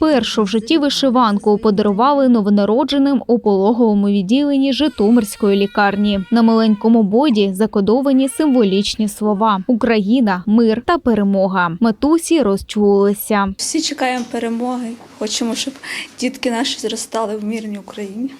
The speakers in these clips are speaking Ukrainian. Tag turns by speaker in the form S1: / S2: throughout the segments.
S1: Першу в житті вишиванку подарували новонародженим у пологовому відділенні Житомирської лікарні. На маленькому боді закодовані символічні слова: Україна, мир та перемога. Матусі розчулися.
S2: Всі чекаємо перемоги. Хочемо, щоб дітки наші зростали в мирній Україні.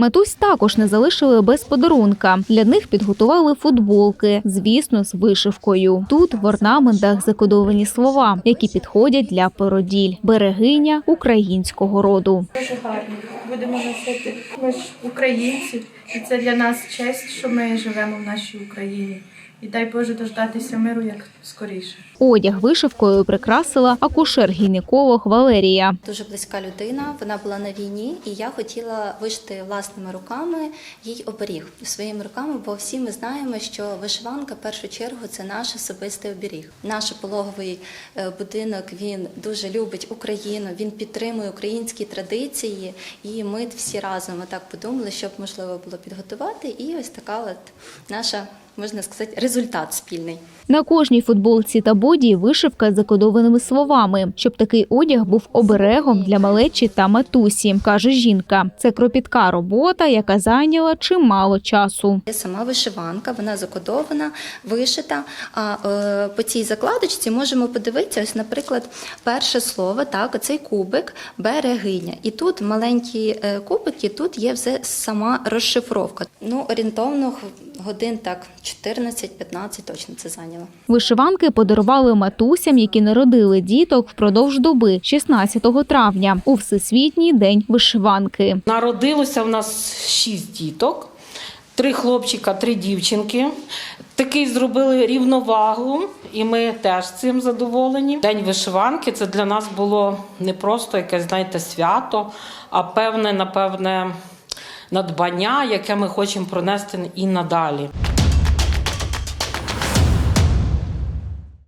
S1: Матусь також не залишили без подарунка. Для них підготували футболки, звісно, з вишивкою. Тут в орнаментах закодовані слова, які підходять для породіль. Берегиня українського роду.
S3: Дуже гарно. Будемо носити. Ми ж українці, і це для нас честь, що ми живемо в нашій Україні. І дай Боже дождатися миру як скоріше.
S1: Одяг вишивкою прикрасила акушер-гінеколог Валерія.
S4: Дуже близька людина. Вона була на війні, і я хотіла вишити власними руками їй оберіг своїми руками, бо всі ми знаємо, що вишиванка в першу чергу це наш особистий оберіг. Наш пологовий е, будинок він дуже любить Україну. Він підтримує українські традиції, і ми всі разом так подумали, щоб можливо було підготувати. І ось така от наша можна сказати результат спільний.
S1: На кожній футболці та боді вишивка з закодованими словами, щоб такий одяг був оберегом для малечі та матусі, каже жінка. Це кропітка робота, яка зайняла чимало часу.
S4: Сама вишиванка, вона закодована, вишита. А е, по цій закладочці можемо подивитися, ось, наприклад, перше слово, так, оцей кубик берегиня. І тут маленькі е, кубики, тут є все сама розшифровка. Ну, орієнтовно годин так 14-15 точно це зайняло.
S1: Вишиванки подарували матусям, які народили діток впродовж доби 16 травня у всесвітній день вишиванки.
S5: Народилося в нас шість діток, три хлопчика, три дівчинки. Такий зробили рівновагу, і ми теж цим задоволені. День вишиванки це для нас було не просто якесь, знаєте, свято, а певне, напевне, надбання, яке ми хочемо пронести і надалі.